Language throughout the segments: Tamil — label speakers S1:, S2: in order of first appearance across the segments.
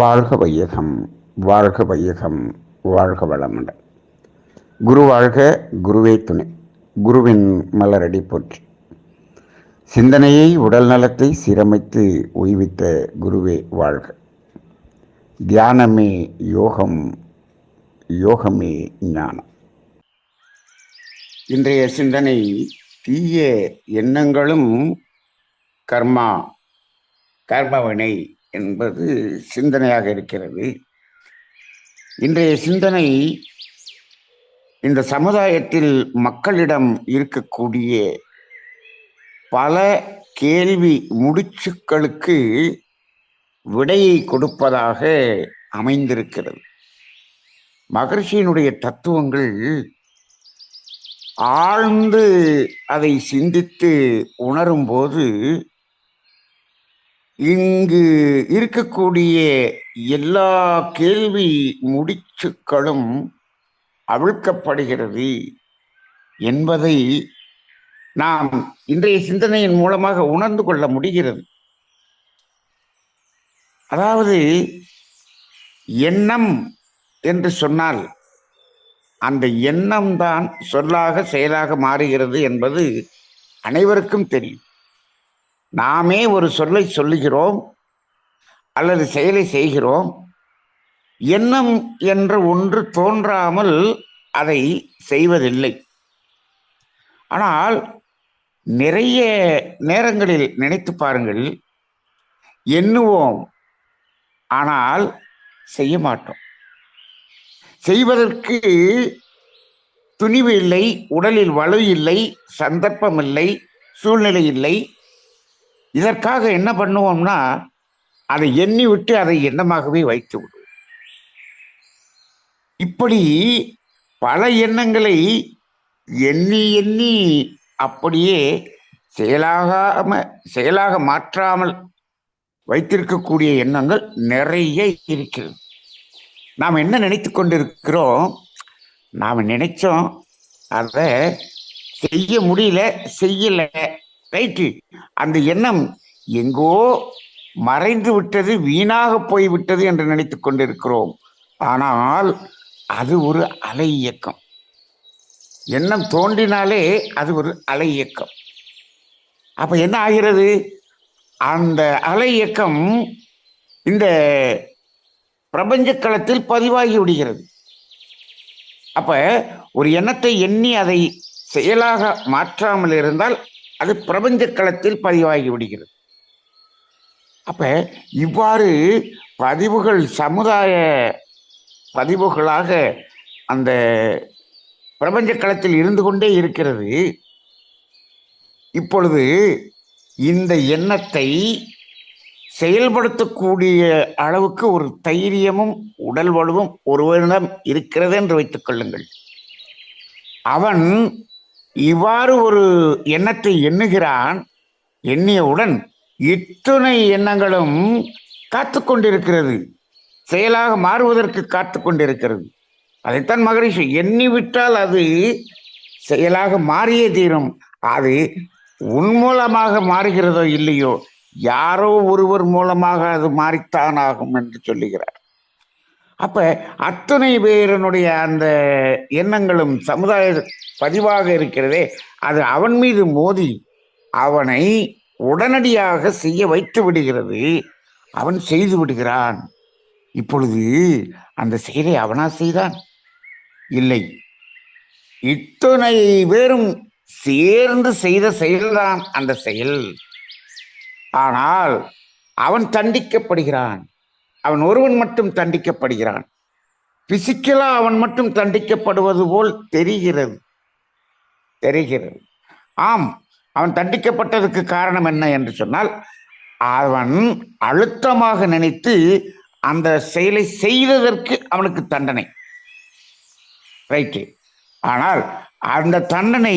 S1: வாழ்க வையகம் வாழ்க வையகம் வாழ்க வளமுடன். குரு வாழ்க குருவே துணை. குருவின் மலரடி போற்றி. சிந்தனையை உடல் நலத்தை சீரமைத்து ஓய்வித்த குருவே வாழ்க. தியானமே யோகம் யோகமே ஞானம். இன்றைய சிந்தனை தீய எண்ணங்களும் கர்மா கர்மவினை என்பது சிந்தனையாக இருக்கிறது. இன்றைய சிந்தனை இந்த சமுதாயத்தில் மக்களிடம் இருக்கக்கூடிய பல கேள்வி முடிச்சுக்களுக்கு விடையை கொடுப்பதாக அமைந்திருக்கிறது. மகர்ஷியினுடைய தத்துவங்கள் ஆழ்ந்து அதை சிந்தித்து உணரும்போது இங்கு இருக்கக்கூடிய எல்லா கேள்வி முடிச்சுக்களும் அவிழ்க்கப்படுகிறது என்பதை நாம் இன்றைய சிந்தனையின் மூலமாக உணர்ந்து கொள்ள முடிகிறது. அதாவது எண்ணம் என்று சொன்னால் அந்த எண்ணம் தான் சொல்லாக செயலாக மாறுகிறது என்பது அனைவருக்கும் தெரியும். நாமே ஒரு சொல்லை சொல்லுகிறோம் அல்லது செயலை செய்கிறோம். எண்ணம் என்ற ஒன்று தோன்றாமல் அதை செய்வதில்லை. ஆனால் நிறைய நேரங்களில் நினைத்து பாருங்கள் எண்ணுவோம் ஆனால் செய்ய மாட்டோம். செய்வதற்கு துணிவு இல்லை உடலில் வலு இல்லை சந்தர்ப்பம் இல்லை சூழ்நிலை இல்லை இதற்காக என்ன பண்ணுவோம்னா அதை எண்ணி விட்டு அதை எண்ணமாகவே வைத்து விடுவோம். இப்படி பல எண்ணங்களை எண்ணி எண்ணி அப்படியே செயலாகாம செயலாக மாற்றாமல் வைத்திருக்கக்கூடிய எண்ணங்கள் நிறைய இருக்கிறது. நாம் என்ன நினைத்து கொண்டிருக்கிறோம்? நாம் நினைச்சோம் அதை செய்ய முடியல செய்யலை. ரைட்டு அந்த எண்ணம் எங்கோ மறைந்து விட்டது வீணாக போய்விட்டது என்று நினைத்து கொண்டிருக்கிறோம். ஆனால் அது ஒரு அலை இயக்கம். எண்ணம் தோன்றினாலே அது ஒரு அலை இயக்கம். அப்ப என்ன ஆகிறது? அந்த அலை இயக்கம் இந்த பிரபஞ்ச களத்தில் பதிவாகி விடுகிறது. அப்ப ஒரு எண்ணத்தை எண்ணி அதை செயலாக மாற்றாமல் இருந்தால் அது பிரபஞ்ச களத்தில் பதிவாகி விடுகிறது அப்ப இவ்வாறு பதிவுகள் சமுதாய பதிவுகளாக அந்த பிரபஞ்ச களத்தில் இருந்து கொண்டே இருக்கிறது. இப்பொழுது இந்த எண்ணத்தை செயல்படுத்தக்கூடிய அளவுக்கு ஒரு தைரியமும் உடல் வலுவும் ஒருவரிடம் இருக்கிறது என்று வைத்துக் கொள்ளுங்கள். அவன் இவ்வாறு ஒரு எண்ணத்தை எண்ணுகிறான் எண்ணியவுடன் இத்துணை எண்ணங்களும் காத்து கொண்டிருக்கிறது. செயலாக மாறுவதற்கு காத்து கொண்டிருக்கிறது. அதைத்தான் மகரிஷி எண்ணிவிட்டால் அது செயலாக மாறியே தீரும். அது உன் மூலமாக மாறுகிறதோ இல்லையோ யாரோ ஒருவர் மூலமாக அது மாறித்தான் ஆகும் என்று சொல்லுகிறார். அப்ப அத்தனை பேரனுடைய அந்த எண்ணங்களும் சமுதாய பதிவாக இருக்கிறதே அது அவன் மீது மோதி அவனை உடனடியாக செய்ய வைத்து விடுகிறது. அவன் செய்து விடுகிறான். இப்பொழுது அந்த செயலை அவனா செய்தான்? இல்லை. இத்தனை பேரும் சேர்ந்து செய்த செயல்தான் அந்த செயல். ஆனால் அவன் தண்டிக்கப்படுகிறான். அவன் ஒருவன் மட்டும் தண்டிக்கப்படுகிறான். பிசிக்கலா அவன் மட்டும் தண்டிக்கப்படுவது போல் தெரிகிறது. தெரிகிறது. ஆம் அவன் தண்டிக்கப்பட்டதுக்கு காரணம் என்ன என்று சொன்னால் அவன் அழுத்தமாக நினைத்து அந்த செயலை செய்ததற்கு அவனுக்கு தண்டனை. ரைட்டு ஆனால் அந்த தண்டனை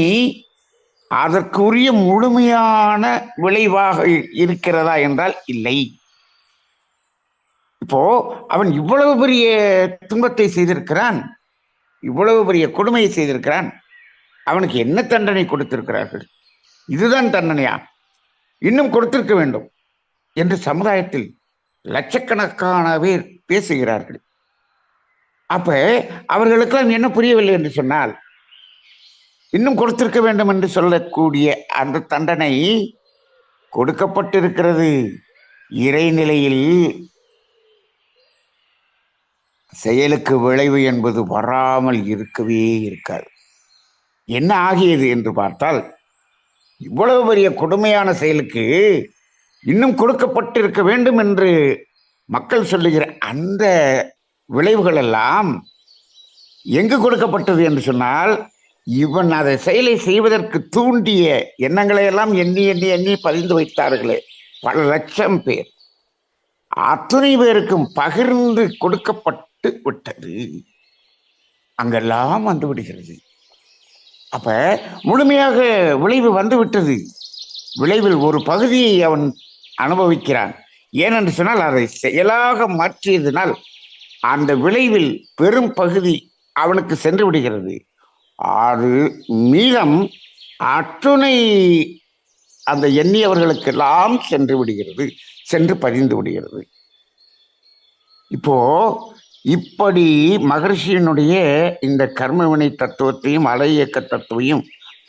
S1: அதற்குரிய முழுமையான விளைவாக இருக்கிறதா என்றால் இல்லை. இப்போ அவன் இவ்வளவு பெரிய துன்பத்தை செய்திருக்கிறான் இவ்வளவு பெரிய கொடுமையை செய்திருக்கிறான் அவனுக்கு என்ன தண்டனை கொடுத்திருக்கிறார்கள்? இதுதான் தண்டனையா? இன்னும் கொடுத்திருக்க வேண்டும் என்று சமுதாயத்தில் லட்சக்கணக்கான பேர் பேசுகிறார்கள். அப்ப அவர்களுக்கெல்லாம் என்ன புரியவில்லை என்று சொன்னால் இன்னும் கொடுத்திருக்க வேண்டும் என்று சொல்லக்கூடிய அந்த தண்டனை கொடுக்கப்பட்டிருக்கிறது. இறைநிலையில் செயலுக்கு விளைவு என்பது வராமல் இருக்கவே இருக்காது. என்ன ஆகியது என்று பார்த்தால் இவ்வளவு பெரிய கொடுமையான செயலுக்கு இன்னும் கொடுக்கப்பட்டிருக்க வேண்டும் என்று மக்கள் சொல்லுகிற அந்த விளைவுகள் எல்லாம் எங்கு கொடுக்கப்பட்டது என்று சொன்னால் இவன் அதை செயலை செய்வதற்கு தூண்டிய எண்ணங்களை எல்லாம் எண்ணி எண்ணி எண்ணி பதிந்து வைத்தார்களே. பல லட்சம் பேர். அத்தனை பேருக்கும் பகிர்ந்து கொடுக்கப்பட்ட விட்டது அங்கெல்லாம் வந்து விடுகிறது. அப்ப முழுமையாக விளைவு வந்து விட்டது. விளைவில் ஒரு பகுதியை அவன் அனுபவிக்கிறான். ஏனென்று சொன்னால் அதை செயலாக மாற்றியதனால் அந்த விளைவில் பெரும் பகுதி அவனுக்கு சென்று விடுகிறது. அது மீதம் அத்துணை அந்த எண்ணியவர்களுக்கெல்லாம் சென்று விடுகிறது சென்று பதிந்து விடுகிறது. இப்போ இப்படி மகர்ஷியினுடைய இந்த கர்மவினை தத்துவத்தையும் அலை இயக்க தத்துவையும்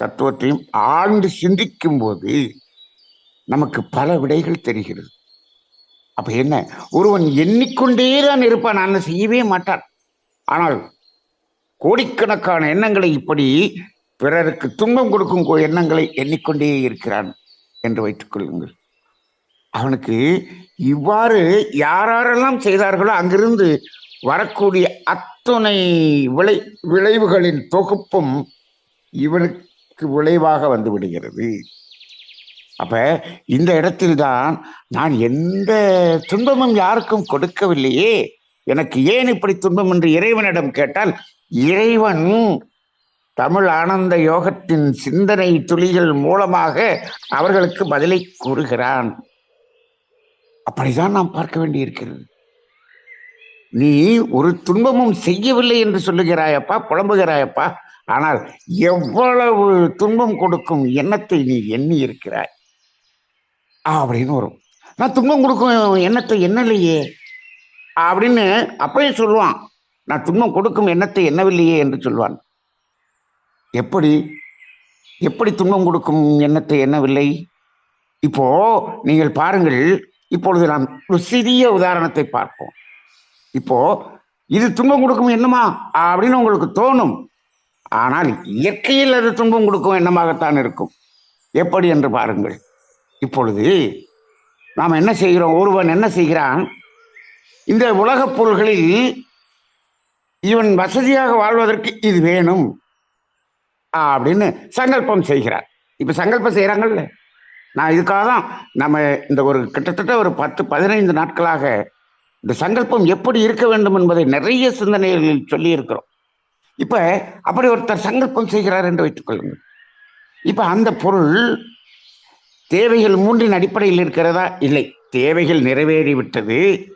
S1: தத்துவத்தையும் ஆழ்ந்து சிந்திக்கும் போது நமக்கு பல விடைகள் தெரிகிறது. அப்ப என்ன? ஒருவன் எண்ணிக்கொண்டே தான் இருப்பான். நான் செய்யவே மாட்டான். ஆனால் கோடிக்கணக்கான எண்ணங்களை இப்படி பிறருக்கு துன்பம் கொடுக்கும் கோ- எண்ணங்களை எண்ணிக்கொண்டே இருக்கிறான் என்று வைத்துக் கொள்ளுங்கள். அவனுக்கு இவ்வாறு யாரெல்லாம் செய்தார்களோ அங்கிருந்து வரக்கூடிய அத்துணை விளை விளைவுகளின் தொகுப்பும் இவனுக்கு விளைவாக வந்து விடுகிறது. அப்ப இந்த இடத்தில்தான் நான் எந்த துன்பமும் யாருக்கும் கொடுக்கவில்லையே. எனக்கு ஏன் இப்படி துன்பம் என்று இறைவனிடம் கேட்டால் இறைவன் தமிழ் ஆனந்த யோகத்தின் சிந்தனை துளிகள் மூலமாக அவர்களுக்கு பதிலை கூறுகிறான். அப்படிதான் நாம் பார்க்க வேண்டியிருக்கிறது. நீ ஒரு துன்பமும் செய்யவில்லை என்று சொல்லுகிறாயப்பா புலம்புகிறாயப்பா. ஆனால் எவ்வளவு துன்பம் கொடுக்கும் எண்ணத்தை நீ எண்ணி இருக்கிறாய்? அப்படின்னு வரும். நான் துன்பம் கொடுக்கும் எண்ணத்தை எண்ணலையே. அப்படின்னு அப்பயே சொல்லுவான். நான் துன்பம் கொடுக்கும் எண்ணத்தை எண்ணவில்லையே என்று சொல்வான் எப்படி? எப்படி துன்பம் கொடுக்கும் எண்ணத்தை எண்ணவில்லை? இப்போ நீங்கள் பாருங்கள் இப்பொழுது நாம் ஒரு சிறிய உதாரணத்தை பார்ப்போம். இப்போ இது துன்பம் கொடுக்கும் என்னமா அப்படின்னு உங்களுக்கு தோணும். ஆனால் இயற்கையில் அது துன்பம் கொடுக்கும் என்னமாகத்தான் இருக்கும். எப்படி என்று பாருங்கள். இப்பொழுது நாம் என்ன செய்கிறோம்? ஒருவன் என்ன செய்கிறான்? இந்த உலகப் பொருள்களில் இவன் வசதியாக வாழ்வதற்கு இது வேணும். அப்படின்னு சங்கல்பம் செய்கிறார். இப்போ சங்கல்பம் செய்கிறாங்கல்ல? நான் இதுக்காக தான் நம்ம இந்த ஒரு கிட்டத்தட்ட ஒரு பத்து பதினைந்து நாட்களாக இந்த சங்கல்பம் எப்படி இருக்க வேண்டும் என்பதை நிறைய சிந்தனைகளில் சொல்லி இருக்கிறோம் இப்ப அப்படி ஒருத்தர் சங்கல்பம் செய்கிறார் என்று வைத்துக் கொள்ளுங்கள். இப்ப அந்த பொருள் தேவைகள் மூன்றின் அடிப்படையில் இருக்கிறதா? இல்லை. தேவைகள் நிறைவேறிவிட்டது.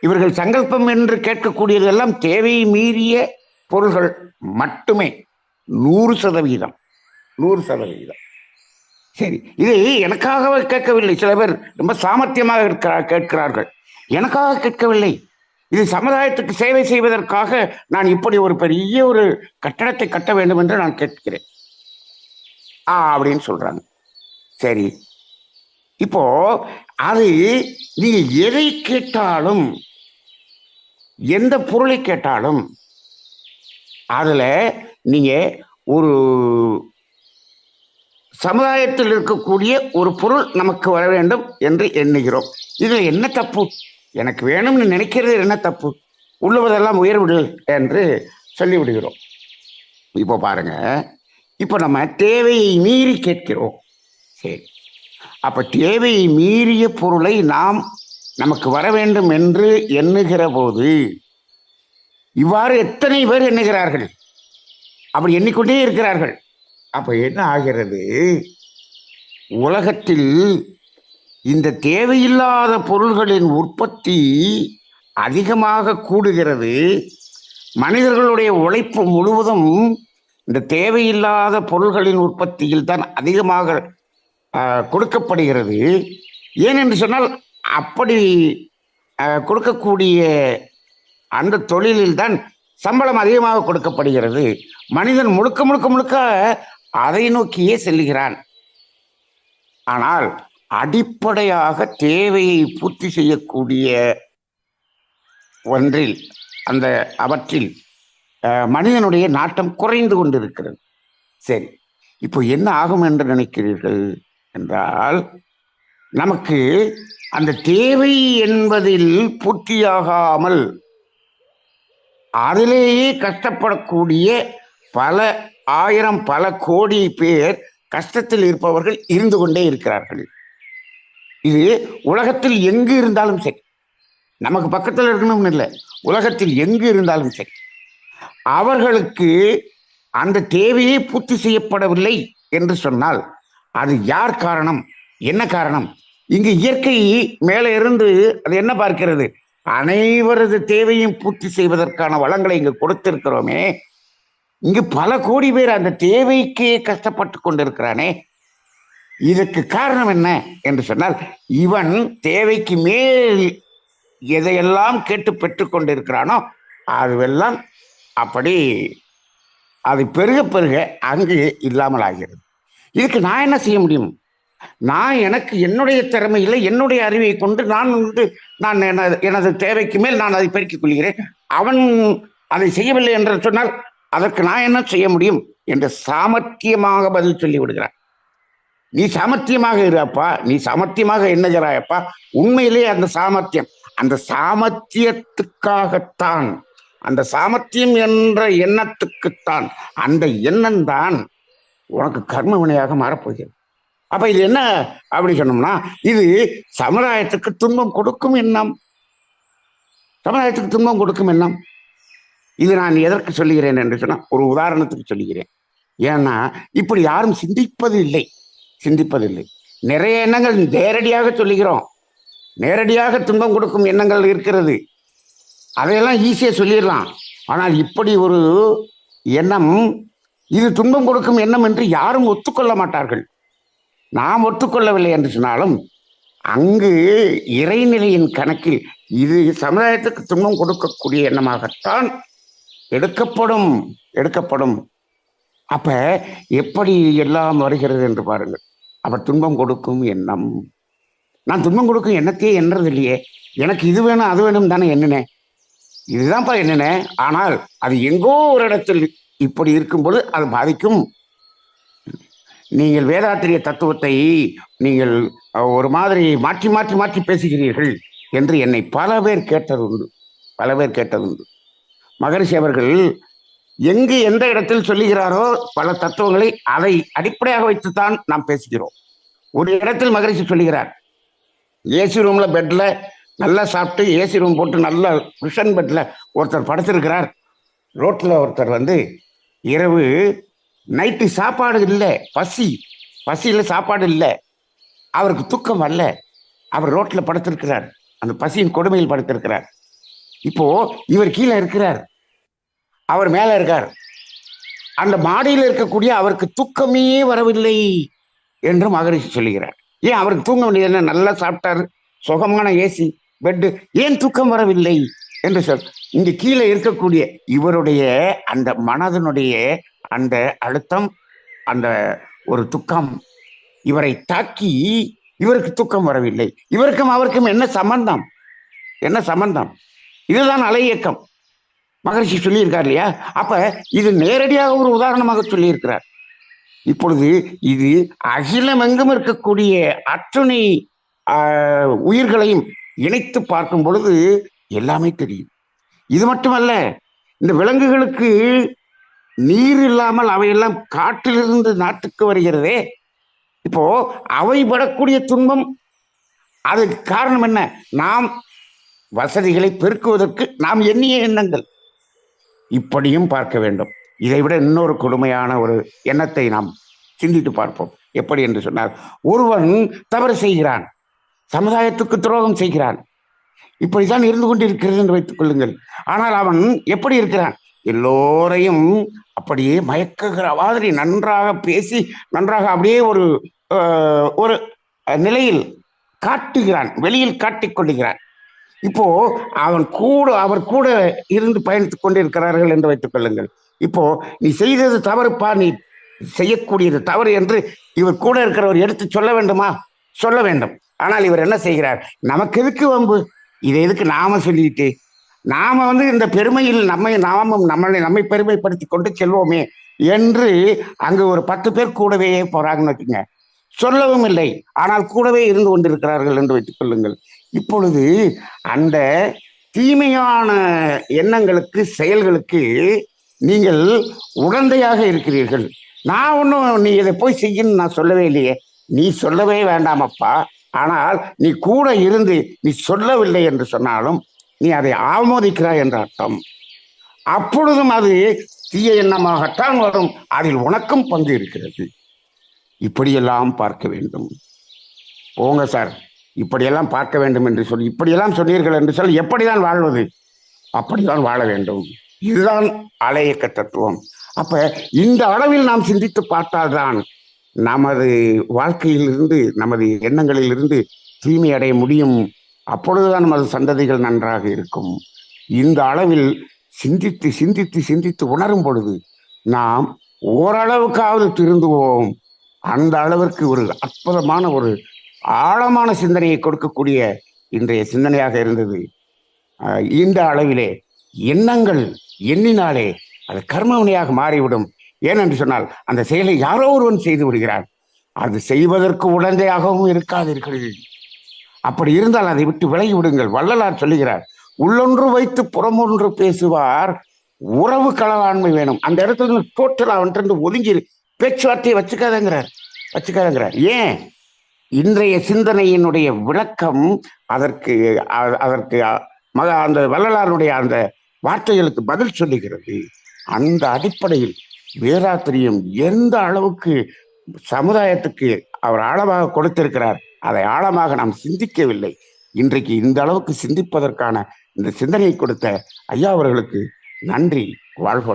S1: இவர்கள் சங்கல்பம் என்று கேட்கக்கூடியதெல்லாம் தேவையை மீறிய பொருள்கள் மட்டுமே. நூறு சதவீதம். நூறு சதவீதம். சரி. இது எனக்காகவே கேட்கவில்லை. சில பேர் ரொம்ப சாமர்த்தியமாக இருக்கிறார் கேட்கிறார்கள். எனக்காக கேட்கவில்லை. இது சமுதாயத்துக்கு சேவை செய்வதற்காக நான் இப்படி ஒரு பெரிய ஒரு கட்டடத்தை கட்ட வேண்டும் என்று நான் கேட்கிறேன். ஆ அப்படின்னு சொல்றாங்க. சரி. இப்போ அது நீங்க எதை கேட்டாலும் எந்த பொருளை கேட்டாலும் அதில் நீங்கள் ஒரு சமுதாயத்தில் இருக்கக்கூடிய ஒரு பொருள் நமக்கு வர வேண்டும் என்று எண்ணுகிறோம். இதில் என்ன தப்பு? எனக்கு வேணும்னு நினைக்கிறது என்ன தப்பு? உள்ளுவதெல்லாம் உயர்விடு என்று சொல்லிவிடுகிறோம். இப்போ பாருங்க இப்போ நம்ம தேவையை மீறி கேட்கிறோம். சரி அப்போ தேவையை மீறிய பொருளை நாம் நமக்கு வர வேண்டும் என்று எண்ணுகிற போது இவ்வாறு எத்தனை பேர் எண்ணுகிறார்கள்? அப்படி எண்ணிக்கொண்டே இருக்கிறார்கள். அப்ப என்ன ஆகிறது? உலகத்தில் இந்த தேவையில்லாத பொருள்களின் உற்பத்தி அதிகமாக கூடுகிறது. மனிதர்களுடைய உழைப்பு முழுவதும் இந்த தேவையில்லாத பொருள்களின் உற்பத்தியில் தான் அதிகமாக கொடுக்கப்படுகிறது. ஏனென்று சொன்னால் அப்படி கொடுக்கக்கூடிய அந்த தொழிலில் தான் சம்பளம் அதிகமாக கொடுக்கப்படுகிறது. மனிதன் முழுக்க முழுக்க முழுக்க அதை நோக்கியே செல்கிறான் ஆனால் அடிப்படையாக தேவையை பூர்த்தி செய்யக்கூடிய ஒன்றில் அந்த அவற்றில் மனிதனுடைய நாட்டம் குறைந்து கொண்டிருக்கிறது. சரி இப்போ என்ன ஆகும் என்று நினைக்கிறீர்கள் என்றால் நமக்கு அந்த தேவை என்பதில் பூர்த்தியாகாமல் அதிலேயே கஷ்டப்படக்கூடிய பல ஆயிரம் பல கோடி பேர் கஷ்டத்தில் இருப்பவர்கள் இருந்து கொண்டே இருக்கிறார்கள். இது உலகத்தில் எங்கு இருந்தாலும் சரி. நமக்கு பக்கத்தில் இருக்கணும்னு இல்லை. உலகத்தில் எங்கு இருந்தாலும் சரி. அவர்களுக்கு அந்த தேவையே பூர்த்தி செய்யப்படவில்லை என்று சொன்னால் அது யார் காரணம்? என்ன காரணம்? இங்கு இயற்கை மேலே இருந்து அது என்ன பார்க்கிறது? அனைவரது தேவையும் பூர்த்தி செய்வதற்கான வளங்களை இங்கு கொடுத்திருக்கிறோமே. இங்கு பல கோடி பேர் அந்த தேவைக்கே கஷ்டப்பட்டு கொண்டிருக்கிறானே. இதற்கு காரணம் என்ன என்று சொன்னால் இவன் தேவைக்கு மேல் எதையெல்லாம் கேட்டு பெற்று கொண்டிருக்கிறானோ அதுவெல்லாம் அப்படி அது பெருக பெருக அங்கு இல்லாமல் ஆகிறது. இதுக்கு நான் என்ன செய்ய முடியும்? நான் எனக்கு என்னுடைய திறமையில் என்னுடைய அறிவை கொண்டு நான் வந்து நான் எனது எனது தேவைக்கு மேல் நான் அதை பெருக்கிக் கொள்கிறேன். அவன் அதை செய்யவில்லை என்று சொன்னால் அதற்கு நான் என்ன செய்ய முடியும் என்று சாமர்த்தியமாக பதில் சொல்லி விடுகிறார் நீ சாமர்த்தியமாக இருப்பா நீ சாமர்த்தியமாக என்னஜராயப்பா உண்மையிலே அந்த சாமர்த்தியம் அந்த சாமர்த்தியத்துக்காகத்தான் அந்த சாமர்த்தியம் என்ற எண்ணத்துக்குத்தான் அந்த எண்ணம் தான் உனக்கு கர்ம வினையாக மாறப்போகிறது. அப்ப இது என்ன அப்படி சொன்னோம்னா இது சமுதாயத்துக்கு துன்பம் கொடுக்கும் எண்ணம். சமுதாயத்துக்கு துன்பம் கொடுக்கும் எண்ணம். இது நான் எதற்கு சொல்லுகிறேன் என்று சொன்னால் ஒரு உதாரணத்துக்கு சொல்லுகிறேன். ஏன்னா இப்படி யாரும் சிந்திப்பது இல்லை சிந்திப்பதில்லை. நிறைய எண்ணங்கள் நேரடியாக சொல்லுகிறோம். நேரடியாக துன்பம் கொடுக்கும் எண்ணங்கள் இருக்கிறது. அதையெல்லாம் ஈஸியாக சொல்லிடலாம். ஆனால் இப்படி ஒரு எண்ணம் இது துன்பம் கொடுக்கும் எண்ணம் என்று யாரும் ஒத்துக்கொள்ள மாட்டார்கள். நாம் ஒத்துக்கொள்ளவில்லை என்று சொன்னாலும் அங்கு இறைநிலையின் கணக்கில் இது சமுதாயத்துக்கு துன்பம் கொடுக்கக்கூடிய எண்ணமாகத்தான் எடுக்கப்படும் எடுக்கப்படும். அப்ப எப்படி எல்லாம் வருகிறது என்று பாருங்கள். அவர் துன்பம் கொடுக்கும் எண்ணம். நான் துன்பம் கொடுக்கும் எண்ணத்தையே எண்றது இல்லையே எனக்கு இது வேணும் அது வேணும் தானே என்னென்ன இதுதான்ப்பா என்னென்ன ஆனால் அது எங்கோ ஒரு இடத்தில் இப்படி இருக்கும்போது அது பாதிக்கும். நீங்கள் வேதாத்திரிய தத்துவத்தை நீங்கள் ஒரு மாதிரி மாற்றி மாற்றி மாற்றி பேசுகிறீர்கள் என்று என்னை பல பேர் கேட்டது உண்டு பல பேர் கேட்டது உண்டு மகரிஷி அவர்கள் எங்கு எந்த இடத்தில் சொல்லுகிறாரோ பல தத்துவங்களை அதை அடிப்படையாக வைத்துத்தான் நாம் பேசுகிறோம். ஒரு இடத்தில் மகரிஷி சொல்லுகிறார் ஏசி ரூம்ல பெட்ல நல்லா சாப்பிட்டு ஏசி ரூம் போட்டு நல்ல குஷன் பெட்ல ஒருத்தர் படுத்திருக்கிறார். ரோட்ல ஒருத்தர் வந்து இரவு நைட்டு சாப்பாடு இல்லை பசி பசியில் சாப்பாடு இல்லை அவருக்கு தூக்கம் வரல அவர் ரோட்டில் படுத்திருக்கிறார். அந்த பசியின் கொடுமையில் படுத்திருக்கிறார். இப்போ இவர் கீழே இருக்கிறார். அவர் மேலே இருக்கார். அந்த மாடியில் இருக்கக்கூடிய அவருக்கு தூக்கமே வரவில்லை என்று மகரிஷி சொல்லுகிறார். ஏன் அவருக்கு தூங்க வேண்டியது என்ன? நல்லா சாப்பிட்டாரு. சுகமான ஏசி பெட்டு ஏன் தூக்கம் வரவில்லை என்று சொல் இங்க கீழே இருக்கக்கூடிய இவருடைய அந்த மனதனுடைய அந்த அழுத்தம் அந்த ஒரு துக்கம் இவரை தாக்கி இவருக்கு தூக்கம் வரவில்லை. இவருக்கும் அவருக்கும் என்ன சம்பந்தம்? என்ன சம்பந்தம்? இதுதான் அலை இயக்கம். மகரிஷி சொல்லியிருக்கார் இல்லையா? அப்ப இது நேரடியாக ஒரு உதாரணமாக சொல்லியிருக்கிறார். இப்பொழுது இது அகிலமெங்கும் இருக்கக்கூடிய அத்துணை உயிர்களையும் இணைத்து பார்க்கும் பொழுது எல்லாமே தெரியும். இது மட்டுமல்ல இந்த விலங்குகளுக்கு நீர் இல்லாமல் அவையெல்லாம் காட்டிலிருந்து நாட்டுக்கு வருகிறதே. இப்போ அவை படக்கூடிய துன்பம் அதுக்கு காரணம் என்ன? நாம் வசதிகளை பெருக்குவதற்கு நாம் எண்ணிய எண்ணங்கள். இப்படியும் பார்க்க வேண்டும். இதைவிட இன்னொரு கொடுமையான ஒரு எண்ணத்தை நாம் சிந்தித்து பார்ப்போம். எப்படி என்று சொன்னால் ஒருவன் தவறு செய்கிறான் சமுதாயத்துக்கு துரோகம் செய்கிறான். இப்படித்தான் இருந்து கொண்டிருக்கிறது என்று வைத்துக் கொள்ளுங்கள். ஆனால் அவன் எப்படி இருக்கிறான்? எல்லோரையும் அப்படியே மயக்குகிற மாதிரி நன்றாக பேசி நன்றாக அப்படியே ஒரு ஒரு நிலையில் காட்டுகிறான் வெளியில் காட்டிக் கொள்ளுகிறான். இப்போ அவன் கூட அவர் கூட இருந்து பயணித்துக் கொண்டிருக்கிறார்கள் என்று வைத்துக் கொள்ளுங்கள். இப்போ நீ செய்தது தவறுப்பா நீ செய்யக்கூடியது தவறு என்று இவர் கூட இருக்கிறவர் எடுத்து சொல்ல வேண்டுமா? சொல்ல வேண்டும். ஆனால் இவர் என்ன செய்கிறார்? நமக்கு எதுக்கு வம்பு? இதை எதுக்கு நாம சொல்லிட்டு? நாம வந்து இந்த பெருமையில் நம்மை நாமும் நம்மளை நம்மை பெருமைப்படுத்தி கொண்டு செல்வோமே என்று அங்கு ஒரு பத்து பேர் கூடவே போறாங்கன்னு வச்சுங்க சொல்லவும் இல்லை. ஆனால் கூடவே இருந்து கொண்டிருக்கிறார்கள் என்று வைத்துக் கொள்ளுங்கள். இப்பொழுது அந்த தீமையான எண்ணங்களுக்கு செயல்களுக்கு நீங்கள் உடந்தையாக இருக்கிறீர்கள். நான் ஒன்றும் நீ இதை போய் செய்யணும்னு நான் சொல்லவே இல்லையே. நீ சொல்லவே வேண்டாமப்பா. ஆனால் நீ கூட இருந்து நீ சொல்லவில்லை என்று சொன்னாலும் நீ அதை ஆமோதிக்கிறாய் என்ற அர்த்தம். அப்பொழுதும் அது தீய எண்ணமாகத்தான் வரும். அதில் உனக்கும் பங்கு இருக்கிறது. இப்படியெல்லாம் பார்க்க வேண்டும். போங்க சார். இப்படியெல்லாம் பார்க்க வேண்டும் என்று சொல்லி இப்படியெல்லாம் சொன்னீர்கள் என்று சொல்லி எப்படிதான் வாழ்வது? அப்படிதான் வாழ வேண்டும். இதுதான் அலையக்க தத்துவம். அப்ப இந்த அளவில் நாம் சிந்தித்து பார்த்தால்தான் நமது வாழ்க்கையிலிருந்து நமது எண்ணங்களிலிருந்து தூய்மை அடைய முடியும். அப்பொழுதுதான் நமது சந்ததிகள் நன்றாக இருக்கும். இந்த அளவில் சிந்தித்து சிந்தித்து சிந்தித்து உணரும் பொழுது நாம் ஓரளவுக்காவது திருந்துவோம். அந்த அளவிற்கு ஒரு அற்புதமான ஒரு ஆழமான சிந்தனையை கொடுக்கக்கூடிய இன்றைய சிந்தனையாக இருந்தது. இந்த அளவிலே எண்ணங்கள் எண்ணினாலே அது கர்மவினையாக மாறிவிடும். ஏனென்று சொன்னால் அந்த செயலை யாரோ ஒருவன் செய்து விடுகிறார் அது செய்வதற்கு உடந்தையாகவும் இருக்காதீர்கள். அப்படி இருந்தால் அதை விட்டு விலகி விடுங்கள் வள்ளலார் சொல்லுகிறார். உள்ளொன்று வைத்து புறமொன்று பேசுவார் உறவு களவாண்மை வேணும். அந்த இடத்துல இருந்து டோட்டலா அவன்கிட்ட ஒதுங்கி பேச்சுவார்த்தையை வச்சுக்காதங்கிறார். வச்சுக்காதங்கிறார். ஏன்? இன்றைய சிந்தனையினுடைய விளக்கம் அதற்கு அதற்கு மக அந்த வள்ளலாருடைய அந்த வார்த்தைகளுக்கு பதில் சொல்லுகிறது. அந்த அடிப்படையில் வேதாத்திரியம் எந்த அளவுக்கு சமுதாயத்துக்கு அவர் ஆழமாக கொடுத்திருக்கிறார் அதை ஆழமாக நாம் சிந்திக்கவில்லை. இன்றைக்கு இந்த அளவுக்கு சிந்திப்பதற்கான இந்த சிந்தனையை கொடுத்த ஐயா அவர்களுக்கு நன்றி வாழ்க